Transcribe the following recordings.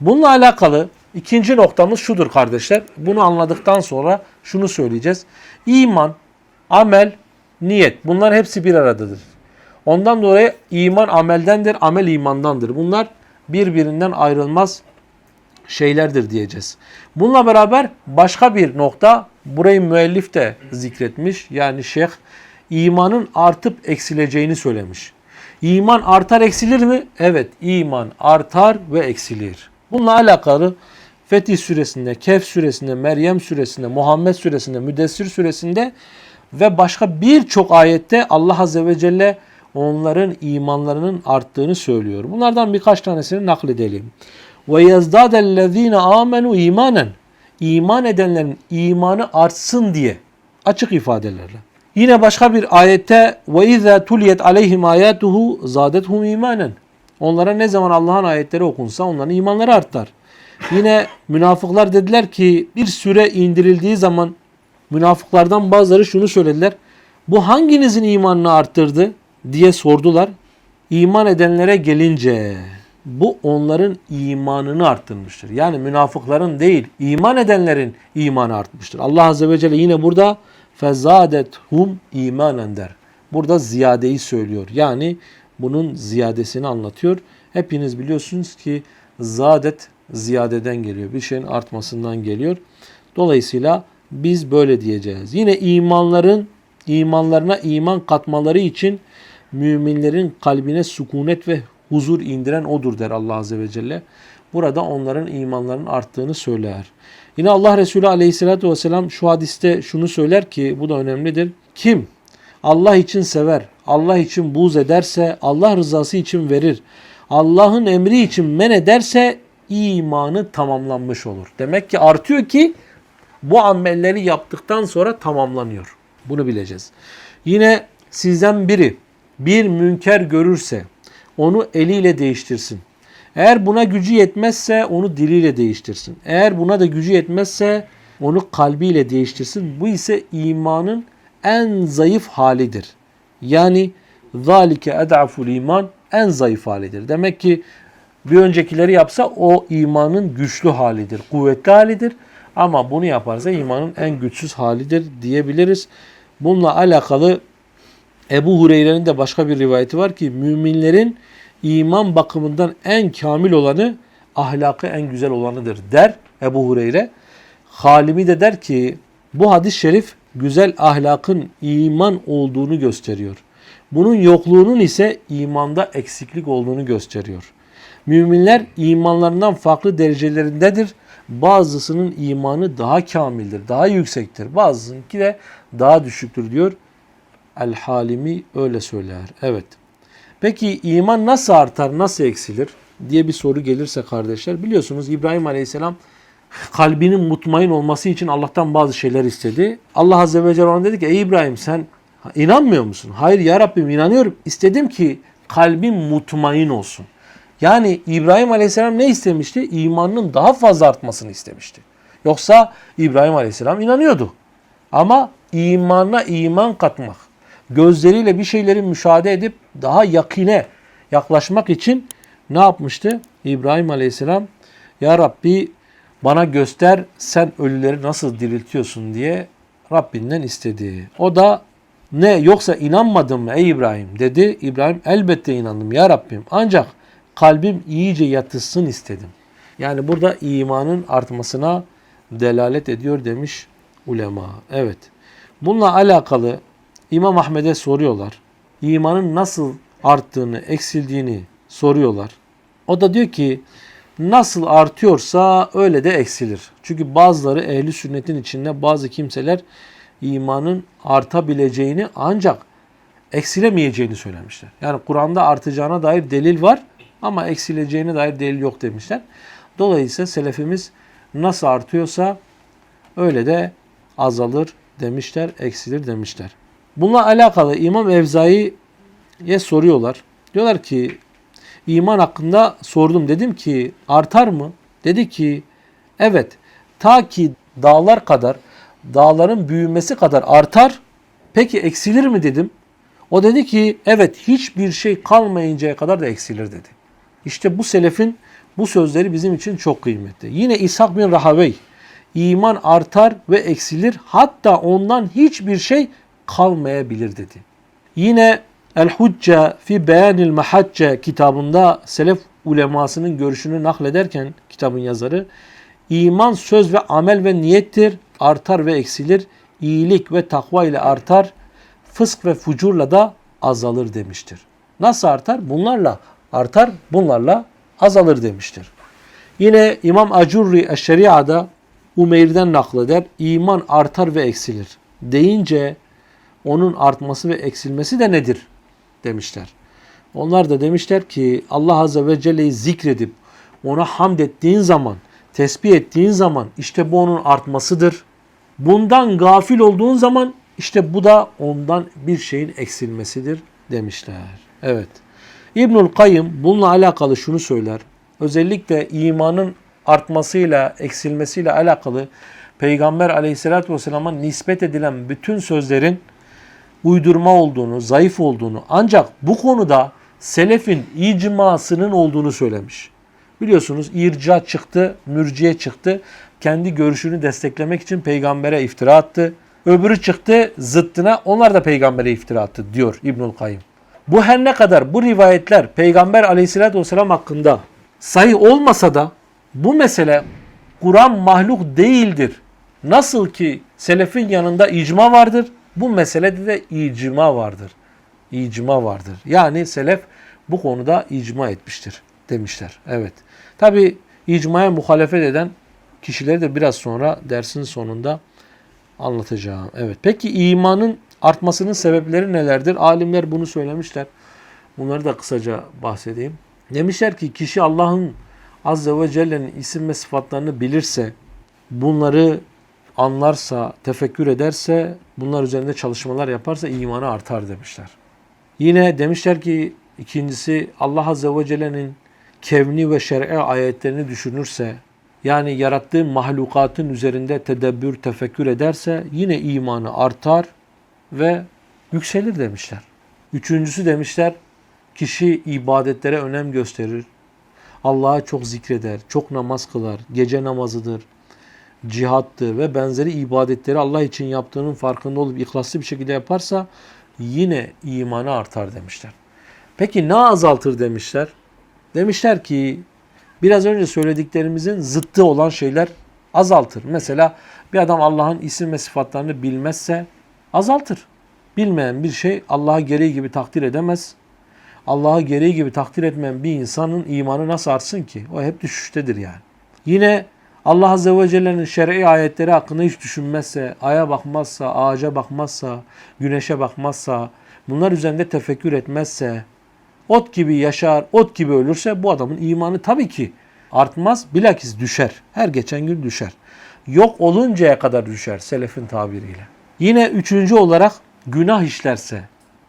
Bununla alakalı ikinci noktamız şudur kardeşler. Bunu anladıktan sonra şunu söyleyeceğiz. İman, amel, niyet bunlar hepsi bir aradadır. Ondan dolayı iman ameldendir, amel imandandır. Bunlar birbirinden ayrılmaz şeylerdir diyeceğiz. Bununla beraber başka bir nokta burayı müellif de zikretmiş. Yani şeyh imanın artıp eksileceğini söylemiş. İman artar eksilir mi? Evet iman artar ve eksilir. Bununla alakalı Fetih suresinde, Kehf suresinde, Meryem suresinde, Muhammed suresinde, Müddessir suresinde ve başka birçok ayette Allah Azze ve Celle onların imanlarının arttığını söylüyor. Bunlardan birkaç tanesini nakledelim. Ve yezdâdellezîne âmenû imanen. İman edenlerin imanı artsın diye. Açık ifadelerle. Yine başka bir ayette ve izâ tuliyet aleyhim âyâtuhu zâdethum imanen. Onlara ne zaman Allah'ın ayetleri okunsa onların imanları artar. Yine münafıklar dediler ki bir süre indirildiği zaman münafıklardan bazıları şunu söylediler. Bu hanginizin imanını arttırdı diye sordular. İman edenlere gelince bu onların imanını arttırmıştır. Yani münafıkların değil, iman edenlerin imanı artmıştır. Allah Azze ve Celle yine burada fezadet hum imanen der. Burada ziyadeyi söylüyor. Yani bunun ziyadesini anlatıyor. Hepiniz biliyorsunuz ki zadet ziyadeden geliyor. Bir şeyin artmasından geliyor. Dolayısıyla biz böyle diyeceğiz. Yine imanların imanlarına iman katmaları için müminlerin kalbine sükunet ve huzur indiren odur der Allah Azze ve Celle. Burada onların imanlarının arttığını söyler. Yine Allah Resulü Aleyhisselatü Vesselam şu hadiste şunu söyler ki bu da önemlidir. Kim Allah için sever, Allah için buğz ederse, Allah rızası için verir, Allah'ın emri için men ederse imanı tamamlanmış olur. Demek ki artıyor ki bu amelleri yaptıktan sonra tamamlanıyor. Bunu bileceğiz. Yine sizden biri bir münker görürse onu eliyle değiştirsin. Eğer buna gücü yetmezse onu diliyle değiştirsin. Eğer buna da gücü yetmezse onu kalbiyle değiştirsin. Bu ise imanın en zayıf halidir. Yani zalike ed'aful iman en zayıf halidir. Demek ki bir öncekileri yapsa o imanın güçlü halidir, kuvvetli halidir. Ama bunu yaparsa imanın en güçsüz halidir diyebiliriz. Bununla alakalı Ebu Hureyre'nin de başka bir rivayeti var ki müminlerin iman bakımından en kamil olanı ahlakı en güzel olanıdır der Ebu Hureyre. Halimi de der ki bu hadis-i şerif güzel ahlakın iman olduğunu gösteriyor. Bunun yokluğunun ise imanda eksiklik olduğunu gösteriyor. Müminler imanlarından farklı derecelerindedir. Bazısının imanı daha kamildir, daha yüksektir. Bazısınınki de daha düşüktür diyor. El Halimi öyle söyler. Evet. Peki iman nasıl artar, nasıl eksilir diye bir soru gelirse kardeşler. Biliyorsunuz İbrahim Aleyhisselam kalbinin mutmain olması için Allah'tan bazı şeyler istedi. Allah Azze ve Celle ona dedi ki ey İbrahim sen inanmıyor musun? Hayır ya Rabbim inanıyorum. İstedim ki kalbim mutmain olsun. Yani İbrahim Aleyhisselam ne istemişti? İmanının daha fazla artmasını istemişti. Yoksa İbrahim Aleyhisselam inanıyordu. Ama imana iman katmak, gözleriyle bir şeyleri müşahede edip daha yakine yaklaşmak için ne yapmıştı? İbrahim Aleyhisselam Ya Rabbi bana göster sen ölüleri nasıl diriltiyorsun diye Rabbinden istedi. O da ne yoksa inanmadın mı ey İbrahim dedi. İbrahim elbette inandım ya Rabbim ancak kalbim iyice yatışsın istedim. Yani burada imanın artmasına delalet ediyor demiş ulema. Evet. Bununla alakalı İmam Ahmed'e soruyorlar. İmanın nasıl arttığını, eksildiğini soruyorlar. O da diyor ki nasıl artıyorsa öyle de eksilir. Çünkü bazıları ehli sünnetin içinde bazı kimseler imanın artabileceğini ancak eksilemeyeceğini söylemişler. Yani Kur'an'da artacağına dair delil var ama eksileceğine dair delil yok demişler. Dolayısıyla selefimiz nasıl artıyorsa öyle de azalır demişler, eksilir demişler. Bununla alakalı İmam Evzai'ye soruyorlar. Diyorlar ki iman hakkında sordum. Dedim ki artar mı? Dedi ki evet ta ki dağlar kadar dağların büyümesi kadar artar. Peki eksilir mi dedim. O dedi ki evet hiçbir şey kalmayıncaya kadar da eksilir dedi. İşte bu selefin Bu sözleri bizim için çok kıymetli. Yine İshak bin Rahavey iman artar ve eksilir hatta ondan hiçbir şey kalmayabilir dedi. Yine El Hucce fi Beyanil Mahacce kitabında selef ulemasının görüşünü naklederken kitabın yazarı iman söz ve amel ve niyettir artar ve eksilir iyilik ve takva ile artar fısk ve fucurla da azalır demiştir. Nasıl artar? Bunlarla artar, bunlarla azalır demiştir. Yine İmam Acurri Eşşeria'da Umeyr'den nakleder. İman artar ve eksilir. Deyince onun artması ve eksilmesi de nedir? Demişler. Onlar da demişler ki Allah Azze ve Celle'yi zikredip ona hamd ettiğin zaman, tesbih ettiğin zaman işte bu onun artmasıdır. Bundan gafil olduğun zaman işte bu da ondan bir şeyin eksilmesidir demişler. Evet. İbnül Kayyım bununla alakalı şunu söyler. Özellikle imanın artmasıyla, eksilmesiyle alakalı Peygamber aleyhissalatü vesselam'a nispet edilen bütün sözlerin uydurma olduğunu, zayıf olduğunu ancak bu konuda selefin icmasının olduğunu söylemiş. Biliyorsunuz irca çıktı, mürciye çıktı. Kendi görüşünü desteklemek için peygambere iftira attı. Öbürü çıktı zıttına onlar da peygambere iftira attı diyor İbnül Kayyım. Bu her ne kadar bu rivayetler peygamber aleyhissalatü vesselam hakkında sahih olmasa da bu mesele Kur'an mahluk değildir. Nasıl ki selefin yanında icma vardır, bu meselede de icma vardır. İcma vardır. Yani selef bu konuda icma etmiştir demişler. Evet. Tabi icmaya muhalefet eden kişileri de biraz sonra dersin sonunda anlatacağım. Evet. Peki imanın artmasının sebepleri nelerdir? Alimler bunu söylemişler. Bunları da kısaca bahsedeyim. Demişler ki kişi Allah'ın Azze ve Celle'nin isim ve sıfatlarını bilirse, bunları anlarsa, tefekkür ederse, bunlar üzerinde çalışmalar yaparsa imanı artar demişler. Yine demişler ki ikincisi Allah Azze ve Celle'nin kevni ve şer'i ayetlerini düşünürse, yani yarattığı mahlukatın üzerinde tedebbür, tefekkür ederse yine imanı artar ve yükselir demişler. Üçüncüsü demişler kişi ibadetlere önem gösterir. Allah'a çok zikreder, çok namaz kılar, gece namazıdır, cihattır ve benzeri ibadetleri Allah için yaptığının farkında olup ihlaslı bir şekilde yaparsa yine imanı artar demişler. Peki ne azaltır demişler? Demişler ki biraz önce söylediklerimizin zıttı olan şeyler azaltır. Mesela bir adam Allah'ın isim ve sıfatlarını bilmezse azaltır. Bilmeyen bir şey Allah'a gereği gibi takdir edemez. Allah'ı gereği gibi takdir etmeyen bir insanın imanı nasıl artsın ki? O hep düşüştedir yani. Yine Allah Azze ve Celle'nin şer'i ayetleri hakkında hiç düşünmezse, aya bakmazsa, ağaca bakmazsa, güneşe bakmazsa, bunlar üzerinde tefekkür etmezse, ot gibi yaşar, ot gibi ölürse bu adamın imanı tabii ki artmaz, bilakis düşer. Her geçen gün düşer. Yok oluncaya kadar düşer selefin tabiriyle. Yine üçüncü olarak günah işlerse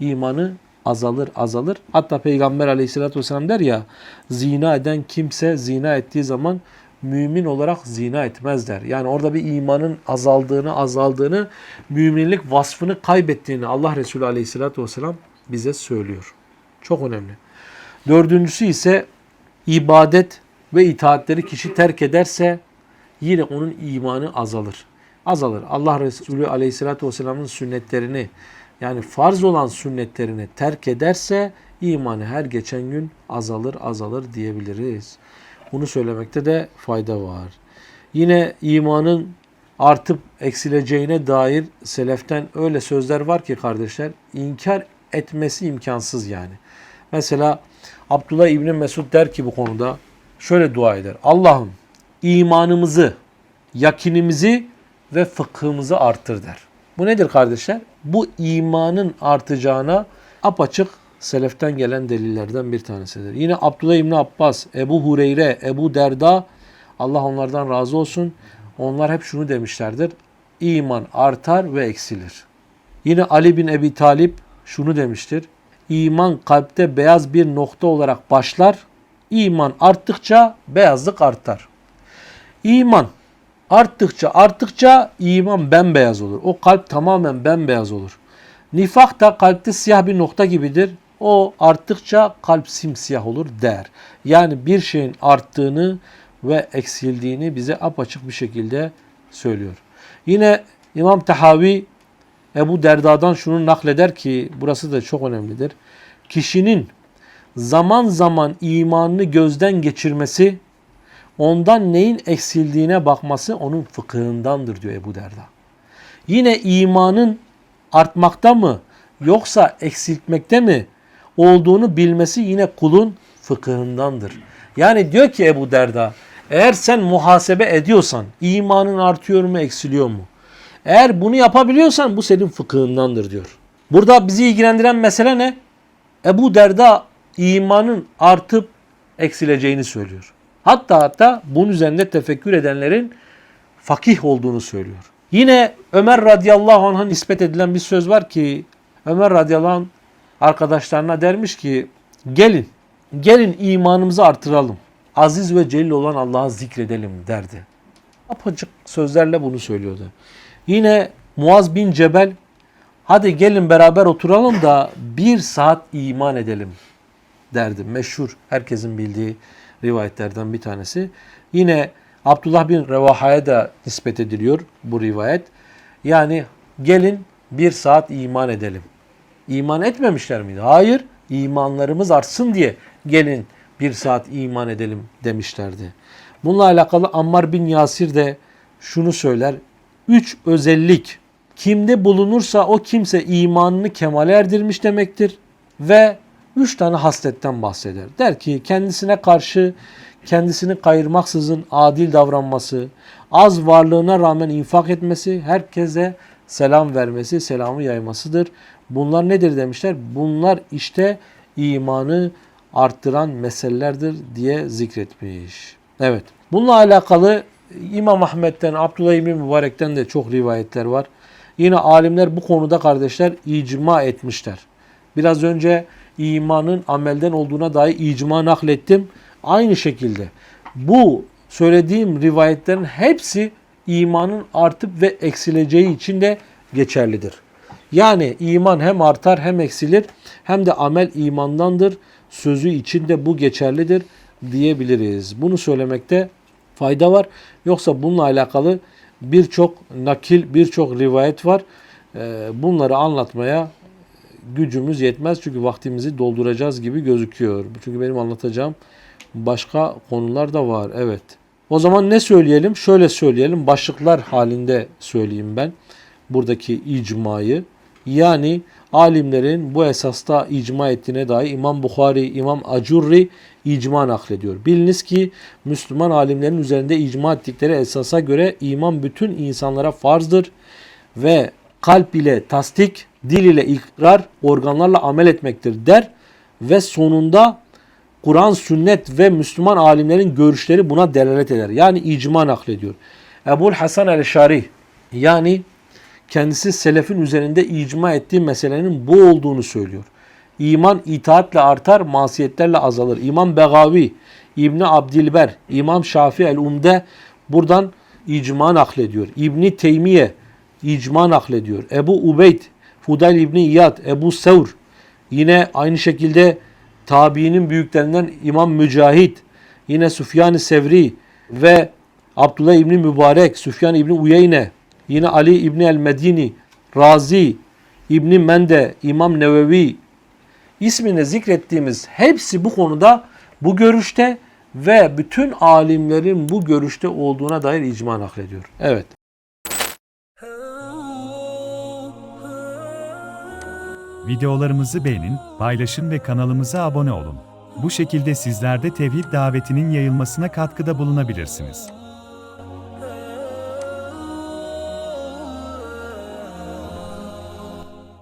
imanı azalır azalır. Hatta Peygamber aleyhissalatü vesselam der ya zina eden kimse zina ettiği zaman mümin olarak zina etmez der. Yani orada bir imanın azaldığını azaldığını müminlik vasfını kaybettiğini Allah Resulü aleyhissalatü vesselam bize söylüyor. Çok önemli. Dördüncüsü ise ibadet ve itaatleri kişi terk ederse yine onun imanı azalır. Azalır. Allah Resulü aleyhissalatü vesselamın sünnetlerini yani farz olan sünnetlerini terk ederse imanı her geçen gün azalır azalır diyebiliriz. Bunu söylemekte de fayda var. Yine imanın artıp eksileceğine dair seleften öyle sözler var ki kardeşler inkar etmesi imkansız yani. Mesela Abdullah İbni Mesud der ki bu konuda şöyle dua eder. Allah'ım imanımızı, yakinimizi ve fıkhımızı artır der. Bu nedir kardeşler? Bu imanın artacağına apaçık seleften gelen delillerden bir tanesidir. Yine Abdullah İbni Abbas, Ebu Hureyre, Ebu Derda Allah onlardan razı olsun. Onlar hep şunu demişlerdir. İman artar ve eksilir. Yine Ali bin Ebi Talip şunu demiştir. İman kalpte beyaz bir nokta olarak başlar. İman arttıkça beyazlık artar. İman arttıkça arttıkça iman bembeyaz olur. O kalp tamamen bembeyaz olur. Nifak da kalpte siyah bir nokta gibidir. O arttıkça kalp simsiyah olur der. Yani bir şeyin arttığını ve eksildiğini bize apaçık bir şekilde söylüyor. Yine İmam Tahavi Ebu Derda'dan şunu nakleder ki burası da çok önemlidir. Kişinin zaman zaman imanını gözden geçirmesi, ondan neyin eksildiğine bakması onun fıkhındandır diyor Ebu Derda. Yine imanın artmakta mı yoksa eksiltmekte mi olduğunu bilmesi yine kulun fıkhındandır. Yani diyor ki Ebu Derda eğer sen muhasebe ediyorsan imanın artıyor mu eksiliyor mu? Eğer bunu yapabiliyorsan bu senin fıkhındandır diyor. Burada bizi ilgilendiren mesele ne? Ebu Derda imanın artıp eksileceğini söylüyor. Hatta hatta bunun üzerinde tefekkür edenlerin fakih olduğunu söylüyor. Yine Ömer radıyallahu anh'a nispet edilen bir söz var ki Ömer radıyallahu anh arkadaşlarına dermiş ki gelin gelin imanımızı artıralım. Aziz ve celil olan Allah'ı zikredelim derdi. Apacık sözlerle bunu söylüyordu. Yine Muaz bin Cebel hadi gelin beraber oturalım da bir saat iman edelim derdi. Meşhur herkesin bildiği rivayetlerden bir tanesi. Yine Abdullah bin Revaha'ya da nispet ediliyor bu rivayet. Yani gelin bir saat iman edelim. İman etmemişler miydi? Hayır. imanlarımız artsın diye gelin bir saat iman edelim demişlerdi. Bununla alakalı Ammar bin Yasir de şunu söyler. Üç özellik kimde bulunursa o kimse imanını kemale erdirmiş demektir. Ve üç tane hasletten bahseder. Der ki kendisine karşı kendisini kayırmaksızın adil davranması, az varlığına rağmen infak etmesi, herkese selam vermesi, selamı yaymasıdır. Bunlar nedir demişler? Bunlar işte imanı arttıran meselelerdir diye zikretmiş. Evet. Bununla alakalı İmam Ahmet'ten, Abdullah İbni Mübarek'ten de çok rivayetler var. Yine alimler bu konuda kardeşler icma etmişler. Biraz önce imanın amelden olduğuna dair icma naklettim. Aynı şekilde bu söylediğim rivayetlerin hepsi imanın artıp ve eksileceği için de geçerlidir. Yani iman hem artar hem eksilir hem de amel imandandır. Sözü için de bu geçerlidir diyebiliriz. Bunu söylemekte fayda var. Yoksa bununla alakalı birçok nakil, birçok rivayet var. Ee, Bunları anlatmaya gücümüz yetmez çünkü vaktimizi dolduracağız gibi gözüküyor. Çünkü benim anlatacağım başka konular da var. Evet. O zaman ne söyleyelim? Şöyle söyleyelim. Başlıklar halinde söyleyeyim ben buradaki icmayı. Yani alimlerin bu esasta icma ettiğine dair İmam Bukhari, İmam Acurri icma naklediyor. Biliniz ki Müslüman alimlerin üzerinde icma ettikleri esasa göre iman bütün insanlara farzdır ve kalp ile tasdik, dil ile ikrar, organlarla amel etmektir der ve sonunda Kur'an, sünnet ve Müslüman alimlerin görüşleri buna delalet eder. Yani icma naklediyor. Ebul Hasan el-Şari yani kendisi selefin üzerinde icma ettiği meselenin bu olduğunu söylüyor. İman itaatle artar, masiyetlerle azalır. İmam Begavi, İbni Abdilber, İmam Şafii el-Umde buradan icma naklediyor. İbni Teymiye icma naklediyor. Ebu Ubeyd, Fudayl İbni İyad, Ebu Sevr yine aynı şekilde tabiinin büyüklerinden İmam Mücahit, yine Süfyan-ı Sevri ve Abdullah İbni Mübarek, Süfyan İbni Uyeyne, yine Ali İbni el-Medini, Razi, İbni Mende, İmam Nevevi ismini zikrettiğimiz hepsi bu konuda bu görüşte ve bütün alimlerin bu görüşte olduğuna dair icma naklediyor. Evet. Videolarımızı beğenin, paylaşın ve kanalımıza abone olun. Bu şekilde sizler de tevhid davetinin yayılmasına katkıda bulunabilirsiniz.